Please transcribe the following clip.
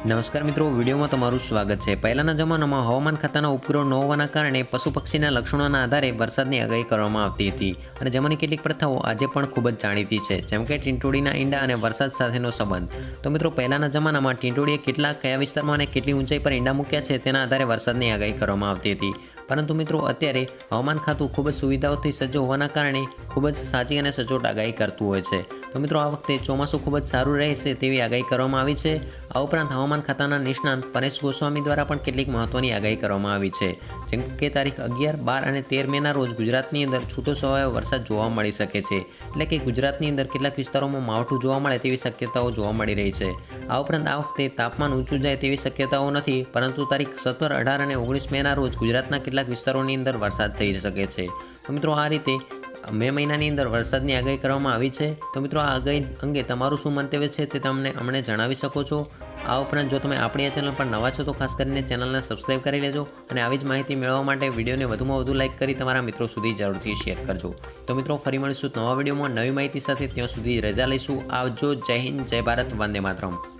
નમસ્કાર મિત્રો, વિડીયોમાં તમારું સ્વાગત છે. પહેલાંના જમાનામાં હવામાન ખાતાના ઉપગ્રહ ન હોવાના કારણે પશુ પક્ષીના લક્ષણોના આધારે વરસાદની આગાહી કરવામાં આવતી હતી અને જમાની કેટલીક પ્રથાઓ આજે પણ ખૂબ જ જાણીતી છે, જેમ કે ટીંટોડીના ઈંડા અને વરસાદ સાથેનો સંબંધ. તો મિત્રો, પહેલાંના જમાનામાં ટીંટોડીએ કેટલા, કયા વિસ્તારમાં અને કેટલી ઊંચાઈ પર ઈંડા મૂક્યા છે તેના આધારે વરસાદની આગાહી કરવામાં આવતી હતી. પરંતુ મિત્રો, અત્યારે હવામાન ખાતું ખૂબ જ સુવિધાઓથી સજ્જ હોવાના કારણે ખૂબ જ સાચી અને સચોટ આગાહી કરતું હોય છે. તો મિત્રો, આ વખતે ચોમાસું ખૂબ જ સારું રહેશે તેવી આગાહી કરવામાં આવી છે. આ ઉપરાંત હવામાન ખાતાના નિષ્ણાંત પરેશ ગોસ્વામી દ્વારા પણ કેટલીક મહત્વની આગાહી કરવામાં આવી છે. જેમ કે તારીખ અગિયાર, બાર અને તેર મેના રોજ ગુજરાતની અંદર છૂટો છવાયો વરસાદ જોવા મળી શકે છે. એટલે કે ગુજરાતની અંદર કેટલાક વિસ્તારોમાં માવઠું જોવા મળે તેવી શક્યતાઓ જોવા મળી રહી છે. આ ઉપરાંત આ વખતે તાપમાન ઊંચું જાય તેવી શક્યતાઓ નથી, પરંતુ તારીખ સત્તર, અઢાર અને ઓગણીસ મેના રોજ ગુજરાતના કેટલાક વિસ્તારોની અંદર વરસાદ થઈ શકે છે. તો મિત્રો, આ રીતે મે મહિનાની અંદર વરસાદની આગાહી કરવામાં આવી છે. તો મિત્રો, આ આગાહી અંગે તમારું શું મંતવ્ય છે તે તમને અમને જણાવી શકો છો. આ ઉપરાંત જો તમે આપણી આ ચેનલ પર નવા છો તો ખાસ કરીને ચેનલને સબસ્ક્રાઈબ કરી લેજો અને આવી જ માહિતી મેળવવા માટે વિડીયોને વધુમાં વધુ લાઇક કરી તમારા મિત્રો સુધી જરૂરથી શેર કરજો. તો મિત્રો, ફરી મળીશું નવા વિડીયોમાં નવી માહિતી સાથે ત્યાં સુધી રજા લઈશું. આવજો. જય હિન્દ. જય ભારત. વંદે માતરમ.